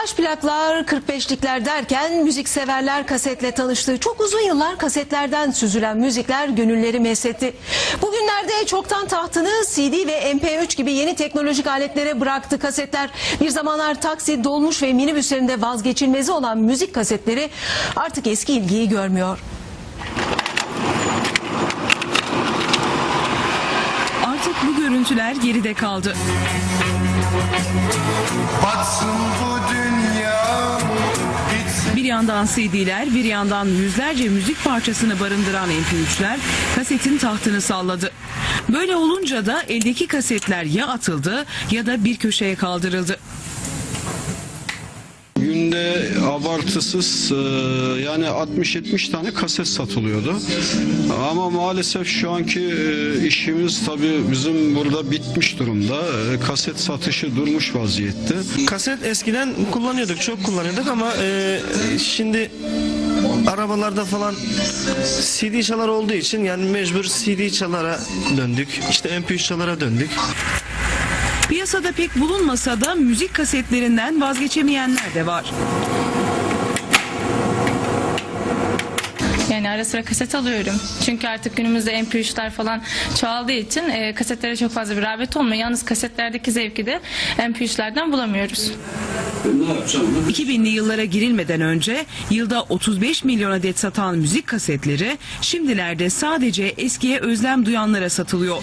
Taş plaklar, 45'likler derken müzikseverler kasetle tanıştı. Çok uzun yıllar kasetlerden süzülen müzikler gönülleri mesletti. Bugünlerde çoktan tahtını CD ve MP3 gibi yeni teknolojik aletlere bıraktı kasetler. Bir zamanlar taksi, dolmuş ve minibüslerinde vazgeçilmezi olan müzik kasetleri artık eski ilgiyi görmüyor. Artık bu görüntüler geride kaldı. Batsın bu yandan CD'ler, bir yandan yüzlerce müzik parçasını barındıran MP3'ler kasetin tahtını salladı. Böyle olunca da eldeki kasetler ya atıldı ya da bir köşeye kaldırıldı. Günde abartısız e, yani 60-70 tane kaset satılıyordu. Ama maalesef şu anki e, işimiz tabii bizim burada bitmiş durumda. E, Kaset satışı durmuş vaziyette. Kaset eskiden kullanıyorduk, çok kullanıyorduk ama e, şimdi arabalarda falan CD çalar olduğu için yani mecbur CD çalara döndük. İşte MP3 çalara döndük. Piyasada pek bulunmasa da müzik kasetlerinden vazgeçemeyenler de var. Yani ara sıra kaset alıyorum. Çünkü artık günümüzde MP3'ler falan çoğaldığı için e, kasetlere çok fazla bir rağbet olmuyor. Yalnız kasetlerdeki zevki de MP3'lerden bulamıyoruz. 2000'li yıllara girilmeden önce yılda 35 milyon adet satan müzik kasetleri şimdilerde sadece eskiye özlem duyanlara satılıyor.